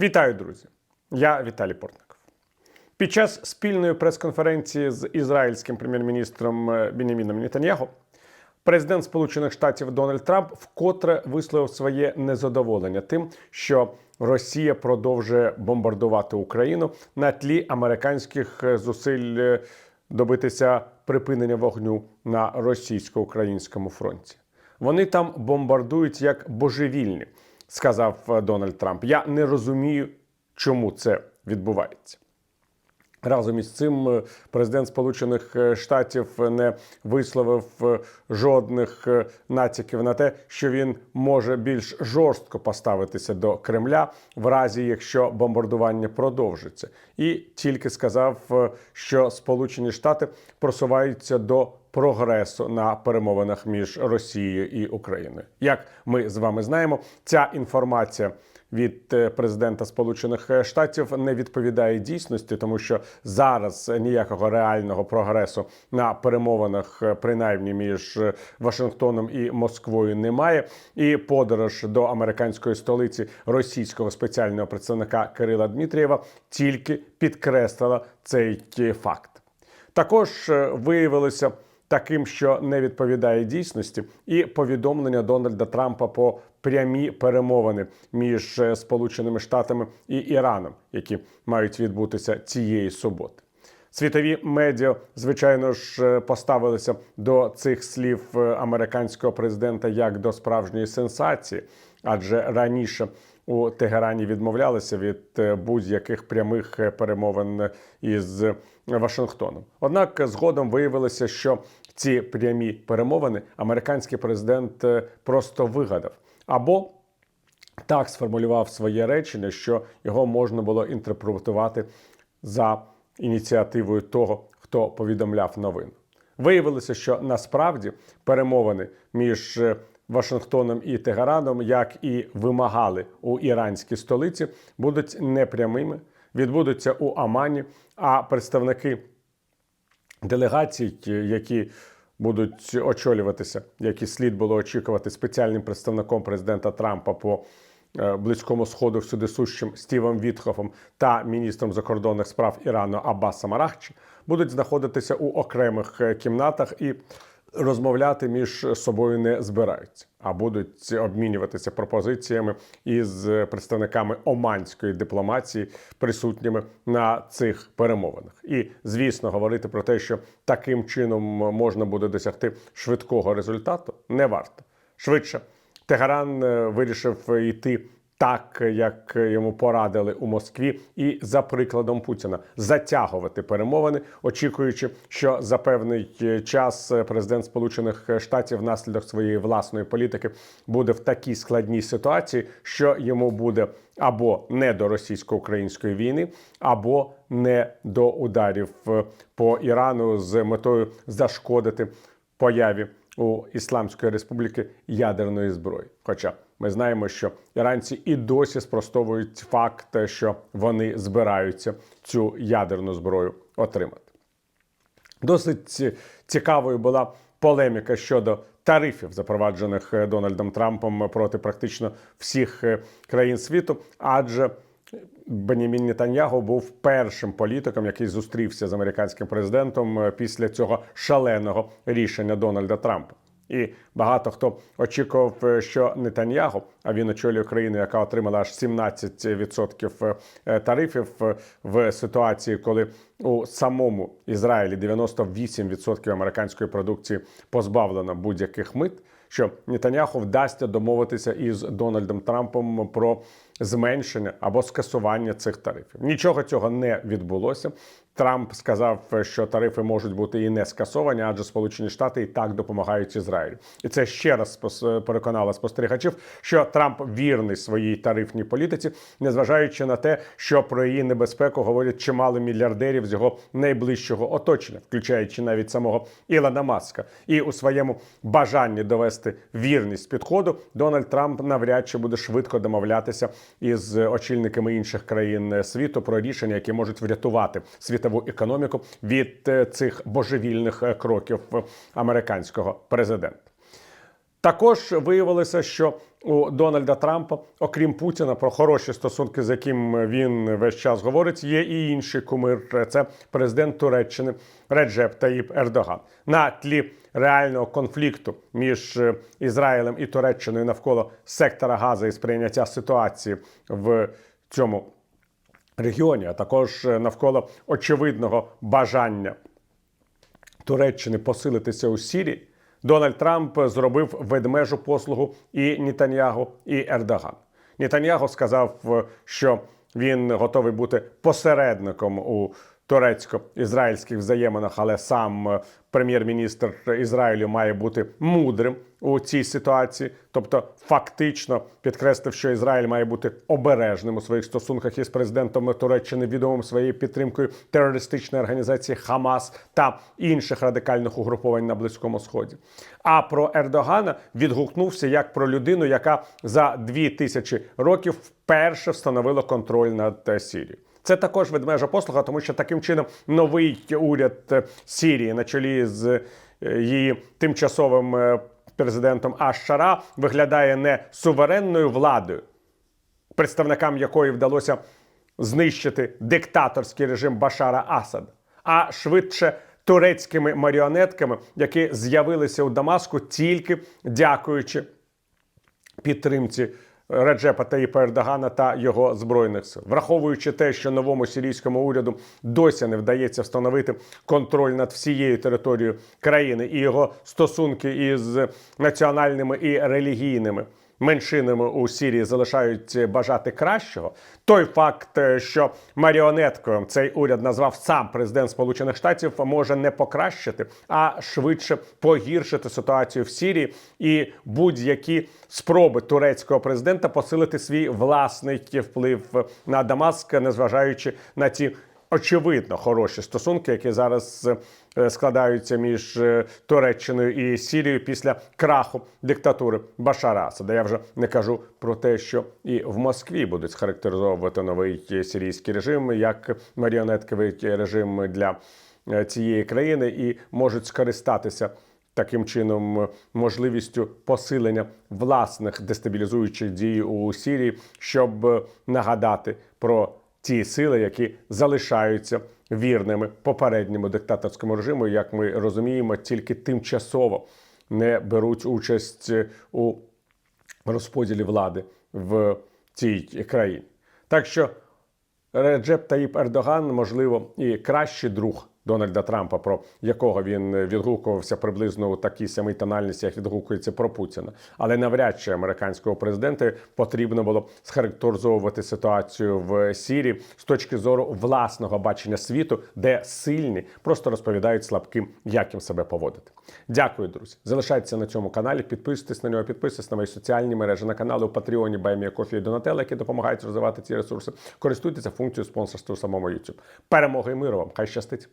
Вітаю, друзі! Я Віталій Портников. Під час спільної прес-конференції з ізраїльським прем'єр-міністром е, Беняміном президент Сполучених Штатів Дональд Трамп вкотре висловив своє незадоволення тим, що Росія продовжує бомбардувати Україну на тлі американських е, зусиль е, добитися припинення вогню на російсько-українському фронті. Вони там бомбардують як божевільні, сказав е, Дональд Трамп. Я не розумію, чому це відбувається. Разом із цим е, президент Сполучених е, Штатів не висловив жодних натяків на те, що він може більш жорстко поставитися до Кремля в разі, якщо бомбардування продовжиться, і тільки сказав, що Сполучені Штати просуваються до прогресу на перемовинах між Росією і Україною. Як ми з вами знаємо, ця інформація від е, президента Сполучених е, Штатів не відповідає дійсності, тому що зараз ніякого реального прогресу на перемовинах, е, принаймні між Вашингтоном і Москвою, немає. І подорож до американської столиці російського спеціального представника Кирила Дмитрієва тільки підкреслила цей факт. Також виявилося таким, що не відповідає дійсності, і повідомлення Дональда Трампа по прямі перемовини між е, Сполученими Штатами і Іраном, які мають відбутися цієї суботи. Світові медіа, звичайно ж, е, поставилися до цих слів е, американського президента як до справжньої сенсації, адже раніше у Тегерані відмовлялися від е, будь-яких прямих е, перемовин із Вашингтоном. Однак згодом виявилося, що ці прямі перемовини американський президент е, просто вигадав або так сформулював своє речення, що його можна було інтерпретувати за ініціативою того, хто повідомляв новину. Виявилося, що насправді перемовини між е, Вашингтоном і Тегераном, як і вимагали у іранській столиці, будуть непрямими, відбудуться у Амані. А представники делегацій, які будуть очолюватися, які слід було очікувати спеціальним представником президента Трампа по е, близькому сходу всюди сущим Стівом Вітхофом та міністром закордонних справ Ірану Аббасом Арахчі, будуть знаходитися у окремих е, кімнатах і розмовляти між собою не збираються, а будуть обмінюватися пропозиціями із представниками оманської дипломатії, присутніми на цих перемовинах. І звісно, говорити про те, що таким чином можна буде досягти швидкого результату, не варто швидше. Тегеран е, вирішив йти так, як йому порадили у Москві, і за прикладом Путіна затягувати перемовини, очікуючи, що за певний е, час президент Сполучених Штатів внаслідок своєї власної політики буде в такій складній ситуації, що йому буде або не до російсько-української війни, або не до ударів е, по Ірану з метою зашкодити появі у Ісламської Республіки ядерної зброї. Хоча ми знаємо, що іранці і досі спростовують факт, що вони збираються цю ядерну зброю отримати. Досить цікавою була полеміка щодо тарифів, запроваджених Дональдом Трампом проти практично всіх е, країн світу, адже Бенімін Нетаньяго був першим політиком, який зустрівся з американським президентом е, після цього шаленого рішення Дональда Трампа. І багато хто очікував, е, що Нетаньяго, а він очолює країну, яка отримала аж 17% е, тарифів в ситуації, коли у самому Ізраїлі 98% американської продукції позбавлено будь-яких мит. Що Нетаняху вдасться домовитися із Дональдом Трампом про зменшення або скасування цих тарифів. Нічого цього не відбулося. Трамп сказав, що тарифи можуть бути і не скасовані, адже Сполучені Штати і так допомагають Ізраїлю. І це ще раз переконало спостерігачів, що Трамп вірний своїй тарифній політиці, незважаючи на те, що про її небезпеку говорять чимало мільярдерів з його найближчого оточення, включаючи навіть самого Ілона Маска. І у своєму бажанні довести вірність підходу Дональд Трамп навряд чи буде швидко домовлятися із очільниками інших країн світу про рішення, які можуть врятувати світову економіку від е, цих божевільних е, кроків американського президента. Також виявилося, що у Дональда Трампа, окрім Путіна, про хороші стосунки, з яким він весь час говорить, є і інший кумир. Це президент Туреччини Реджеп Таїп Ердоган. На тлі реального конфлікту між е, Ізраїлем і Туреччиною навколо сектора Гази і сприйняття ситуації в цьому регіоні, а також е, навколо очевидного бажання Туреччини посилитися у Сірії, Дональд Трамп зробив ведмежу послугу і Нітаньягу, і Ердоган. Нітаньягу сказав, е, що він готовий бути посередником у турецько-ізраїльських взаєминах, але сам е, прем'єр-міністр Ізраїлю має бути мудрим у цій ситуації, тобто фактично підкреслив, що Ізраїль має бути обережним у своїх стосунках із президентом Туреччини, відомим своєю підтримкою терористичної організації Хамас та інших радикальних угруповань на Близькому Сході. А про Ердогана відгукнувся як про людину, яка за дві тисячі років вперше встановила контроль над е, Сірією. Це також ведмежа послуга, тому що таким чином новий уряд е, Сірії на чолі з е, її тимчасовим е, президентом Аш-Шара виглядає не суверенною владою, представникам якої вдалося знищити диктаторський режим Башара Асада, а швидше турецькими маріонетками, які з'явилися у Дамаску тільки дякуючи підтримці Реджепа Таїпа Ердогана та його збройних сил, враховуючи те, що новому сирійському уряду досі не вдається встановити контроль над всією територією країни і його стосунки із національними і релігійними. Меншинами у Сірії залишають бажати кращого. Той факт, е, що маріонеткою цей уряд назвав сам президент Сполучених Штатів, може не покращити, а швидше погіршити ситуацію в Сірії і будь-які спроби турецького президента посилити свій власний вплив на Дамаск, незважаючи на ті очевидно хороші стосунки, які зараз е, складаються між е, Туреччиною і Сірією після краху диктатури Башара Асада. Я вже не кажу про те, що і в Москві будуть схарактеризовувати новий сирійський режим як маріонетковий режим для е, цієї країни і можуть скористатися. Таким чином, можливістю посилення власних дестабілізуючих дій у Сірії, щоб нагадати про ті сили, які залишаються вірними попередньому диктаторському режиму, як ми розуміємо, тільки тимчасово не беруть участь у розподілі влади в цій країні. Так що Реджеп Таїп Ердоган, можливо, і кращий друг Дональда Трампа, про якого він відгукувався приблизно у такій самій тональності, як відгукується про Путіна. Але навряд чи американського президента потрібно було схарактеризовувати ситуацію в Сірії з точки зору власного бачення світу, де сильні просто розповідають слабким, як їм себе поводити. Дякую, друзі. Залишайтеся на цьому каналі, підписуйтесь на нього, підписуйтесь на мої соціальні мережі на канали у Патреоні Баймія Кофі і Донателла, які допомагають розвивати ці ресурси. Користуйтеся функцією спонсорства у самому YouTube. Перемоги і миру вам! Хай щастить!